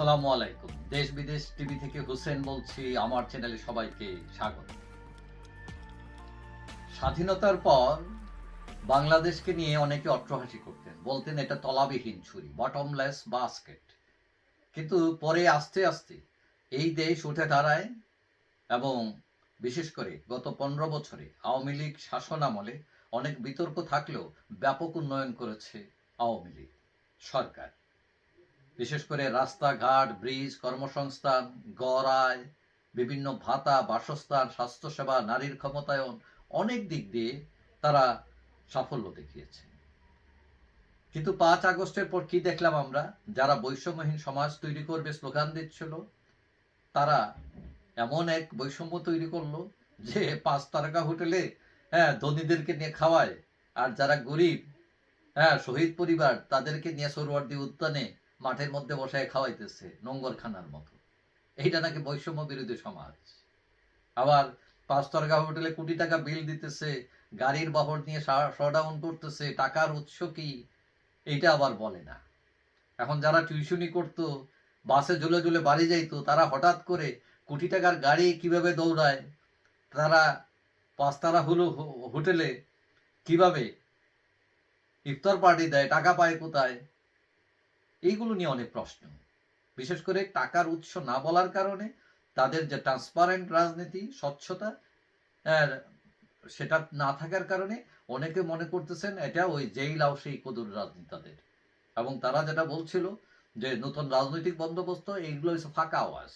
সালামু আলাইকুম। দেশ বিদেশ টিভি থেকে হোসেন বলছি, আমার চ্যানেলে সবাইকে স্বাগত। স্বাধীনতার পর বাংলাদেশকে নিয়ে অনেকে অট্টহাসি করতেন। বলতেন, এটা তলাবিহীন ছুরি বটমলেস বাস্কেট কিন্তু পরে আস্তে আস্তে এই দেশ উঠে দাঁড়ায় এবং বিশেষ করে গত পনেরো বছরে আওয়ামী লীগ শাসন আমলে অনেক বিতর্ক থাকলেও ব্যাপক উন্নয়ন করেছে আওয়ামী লীগ সরকার। বিশেষ করে রাস্তাঘাট, ব্রিজ কর্মসংস্থান গড়ায় বিভিন্ন ভাতা, বাসস্থান, স্বাস্থ্যসেবা, নারীর ক্ষমতায়ন অনেক দিক দিয়ে তারা সাফল্য দেখিয়েছে। কিন্তু পাঁচ আগস্টের পর কি দেখলাম আমরা? যারা বৈষম্যহীন সমাজ তৈরি করবে স্লোগান দিচ্ছিল, তারা এমন এক বৈষম্য তৈরি করল যে পাঁচ তারকা হোটেলে হ্যাঁ ধনীদেরকে নিয়ে খাওয়ায়, আর যারা গরিব হ্যাঁ শহীদ পরিবার, তাদেরকে নিয়ে সরোয়ার্দি উদ্যানে মাঠের মধ্যে বসায় খাওয়াইতেছে নোংরখানার মতো। এইটা নাকি বৈষম্য বিরোধী সমাজ। আবার পাঁচ তারকা হোটেলে কোটি টাকা বিল দিতেছে, গাড়ির বহর নিয়ে শডাউন করতেছে, টাকার উৎস কি? এইটা আবার বলে না। এখন যারা টিউশনি করতো, বাসে ঝুলে ঝুলে বাড়ি যাইতো, তারা হঠাৎ করে কোটি টাকার গাড়ি কীভাবে দৌড়ায়? তারা পাঁচতারা হলো হোটেলে কীভাবে ইফতার পার্টি দেয়, টাকা পায় কোথায়? এইগুলো নিয়ে অনেক প্রশ্ন। বিশেষ করে টাকার উৎস না বলার কারণে তাদের যে ট্রান্সপারেন্ট রাজনীতি, স্বচ্ছতা সেটা না থাকার কারণে অনেকে মনে করতেছেন এটা ওই যেই লাও সেই কদুর রাজনীতি তাদের। এবং তারা যেটা বলছিল যে নতুন রাজনৈতিক বন্দোবস্ত, এইগুলো ফাঁকা আওয়াজ।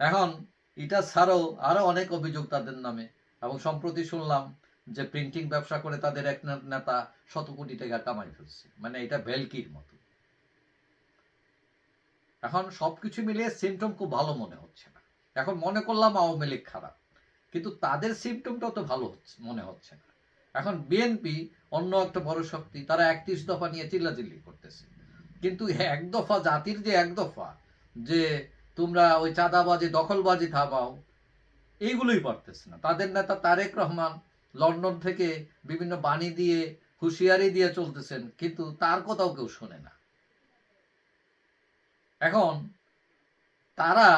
এখন এটা ছাড়াও আরও অনেক অভিযোগ তাদের নামে। এবং সম্প্রতি শুনলাম যে প্রিন্টিং ব্যবসা করে তাদের এক নেতা শত কোটি টাকা কামাই ফেলছে। মানে এটা ভেলকির মতো। এখন সবকিছু মিলিয়ে সিমটম খুব ভালো মনে হচ্ছে না। এখন মনে করলাম আওয়ামী লীগ খারাপ, কিন্তু তাদের সিমটমটা তো ভালো হচ্ছে মনে হচ্ছে না। এখন বিএনপি অন্য একটা বড় শক্তি, তারা একত্রিশ দফা নিয়ে চিল্লাচিল্লি করতেছে। কিন্তু এক দফা জাতির যে এক দফা, যে তোমরা ওই চাঁদাবাজি, দখলবাজি থামাও, এইগুলোই পারতেছে না। তাদের নেতা তারেক রহমান লন্ডন থেকে বিভিন্ন বাণী দিয়ে, হুঁশিয়ারি দিয়ে চলতেছেন, কিন্তু তার কথাও কেউ শোনে না। এখন তারা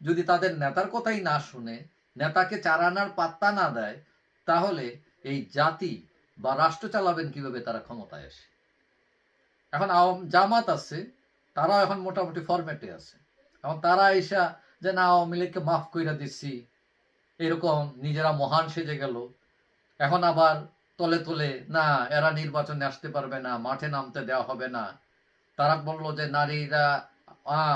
যদি তাদের নেতার কথাই না শুনে, নেতাকে চারানার পাত্তা না দেয়, তাহলে এই জাতি বা রাষ্ট্র চালাবেন কীভাবে তারা ক্ষমতায় আসে এখন জামাত আছে তারা এখন মোটামুটি ফরম্যাটে আছে। এখন তারা এসা যে না, আওয়ামী লীগকে মাফ কইরা দিচ্ছি এরকম নিজেরা মহান সেজে গেল এখন আবার তলে তলে, না, এরা নির্বাচনে আসতে পারবে না, মাঠে নামতে দেওয়া হবে না। তারা বলল যে, নারীরা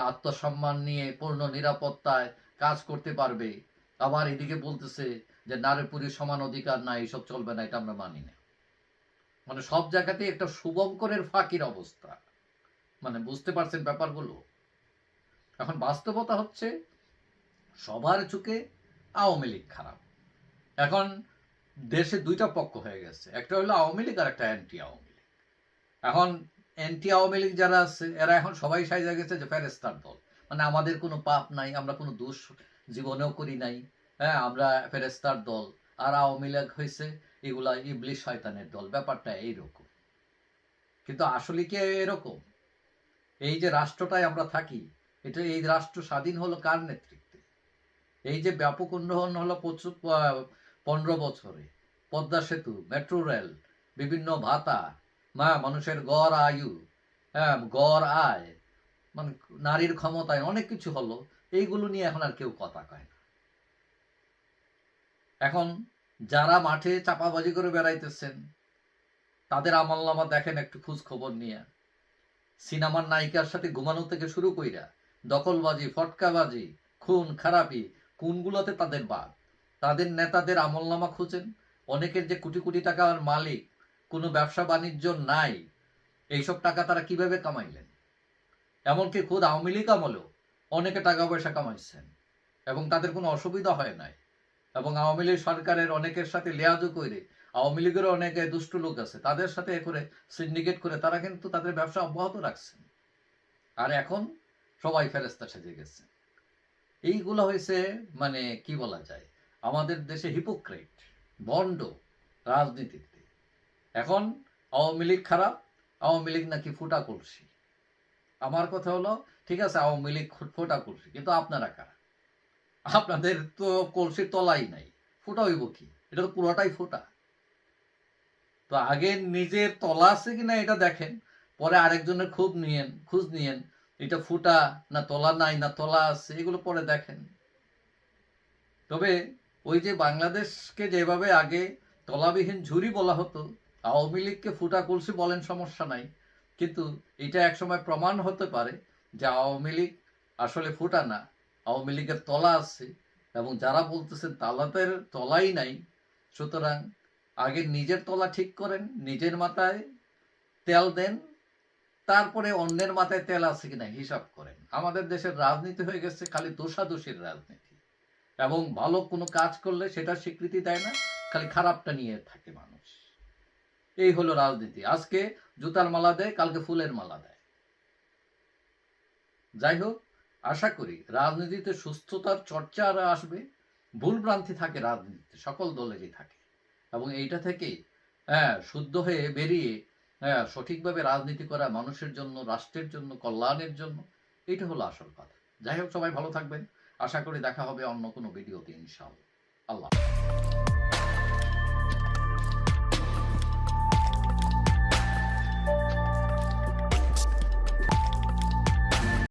আত্মসম্মান নিয়ে পূর্ণ নিরাপত্তায় কাজ করতে পারবে। আবার এদিকে বলতেছে যে নারী পুরুষ সমান অধিকার না এইসব চলবে না, এটা আমরা মানি না। মানে সব জায়গাতে একটা শুভঙ্করের ফাঁকির অবস্থা। মানে বুঝতে পারছেন ব্যাপারগুলো? এখন বাস্তবতা হচ্ছে, সবার চোখে আওয়ামী লীগ খারাপ। এখন দেশে দুইটা পক্ষ হয়ে গেছে। একটা হলো আওয়ামী লীগ আর একটা অ্যান্টি আওয়ামী লীগ। এখন অ্যান্টি আওয়ামী লীগ যারা আছে, এরা এখন সবাই সাইজা গেছে যে ফেরেস্তার দল। মানে আমাদের কোনো পাপ নাই, আমরা কোনো দোষ জীবনেও করি নাই। হ্যাঁ আমরা ফেরেস্তার দল। আর আওয়ামী লীগ হয়েছে এগুলা ইবলিশ শয়তানের দল। ব্যাপারটা এইরকম। কিন্তু আসলে কি এরকম? এই যে রাষ্ট্রটায় আমরা থাকি, এটা এই রাষ্ট্র স্বাধীন হলো কার নেতৃত্বে? এই যে ব্যাপক উন্নয়ন হলো প্রচুর পনেরো বছরে, পদ্মা সেতু, মেট্রো রেল, বিভিন্ন ভাতা, মা, মানুষের গড় আয়ু হ্যাঁ গড় আয় মানে নারীর ক্ষমতায় অনেক কিছু হলো, এইগুলো নিয়ে এখন আর কেউ কথা কয় না। এখন যারা মাঠে চাপাবাজি করে বেড়াইতেছেন, তাদের আমলনামা দেখেন একটু খোঁজ খবর নিয়ে। সিনেমার নায়িকার সাথে ঘুমানো থেকে শুরু কইরা দখলবাজি, ফটকাবাজি, খুন, খারাপি, কোনগুলোতে তাদের বাদ? তাদের নেতাদের আমলনামা খুঁজেন। অনেকের যে কোটি কোটি টাকার মালিক, কোনো ব্যবসা বাণিজ্য নাই, এইসব টাকা তারা কীভাবে কামাইলেন? এমনকি খুদ আওয়ামী লীগ আমলেও অনেকে টাকা পয়সা কামাইছেন এবং তাদের কোনো অসুবিধা হয় নাই। এবং আওয়ামী লীগ সরকারের অনেকের সাথে লেয়াজু করে, আওয়ামী লীগেরও অনেকে দুষ্ট লোক আছে, তাদের সাথে এ করে সিন্ডিকেট করে তারা কিন্তু তাদের ব্যবসা অব্যাহত রাখছেন। আর এখন সবাই ফেরেস্তা সেজে গেছে। এইগুলো হয়েছে মানে কি বলা যায়? আমাদের দেশে হিপোক্রেট বন্ড রাজনীতিতে। এখন আওয়ামী লীগ খারাপ, আওয়ামী লীগ নাকি ফুটা কলসি। আমার কথা হলো, ঠিক আছে, আওয়ামী লীগ ফোটা করছে কিন্তু আপনারা কারা? আপনাদের তো কলসির তলাই নাই, ফোটা হইব কি? এটা তো পুরোটাই ফোটা। তো আগে নিজের তলা আছে কিনা এটা দেখেন, পরে আরেকজনের খুব নিয়েন, খোঁজ নিয়েন, এটা ফুটা না তলা নাই না তলা আছে, এগুলো পরে দেখেন। তবে ওই যে বাংলাদেশকে যেভাবে আগে তলাবিহীন ঝুরি বলা হতো, আওয়ামী লীগকে ফুটা কলসি বলেন সমস্যা নাই। কিন্তু এটা একসময় প্রমাণ হতে পারে যে আওয়ামী লীগ আসলে ফুটা না। আওয়ামী লীগের তলা আছে এবং যারা বলতেছেন তালাতের তলাই নাই, সুতরাং আগে নিজের তলা ঠিক করেন, নিজের মাথায় তেল দেন, তারপরে অন্যের মাথায় তেল আছে কিনা হিসাব করেন। আমাদের দেশের রাজনীতি হয়ে গেছে খালি দোষাদোষীর রাজনীতি। এবং ভালো কোনো কাজ করলে সেটা স্বীকৃতি দেয় না, খালি খারাপটা নিয়ে থাকে মানুষ। এই হলো রাজনীতি। আজকে জুতার মালা দেয়, কালকে ফুলের মালা দেয়। যাই হোক, আশা করি রাজনীতিতে সুস্থতার চর্চা আর আসবে। ভুল ভ্রান্তি থাকে রাজনীতিতে, সকল দলেরই থাকে। এবং এইটা থেকেই হ্যাঁ শুদ্ধ হয়ে বেরিয়ে হ্যাঁ সঠিকভাবে রাজনীতি করা মানুষের জন্য, রাষ্ট্রের জন্য, কল্যাণের জন্য এটা হলো আসল কথা। যাই হোক, সবাই ভালো থাকবেন। আশা করি দেখা হবে অন্য কোনো ভিডিওতে ইনশাআল্লাহ। আল্লাহ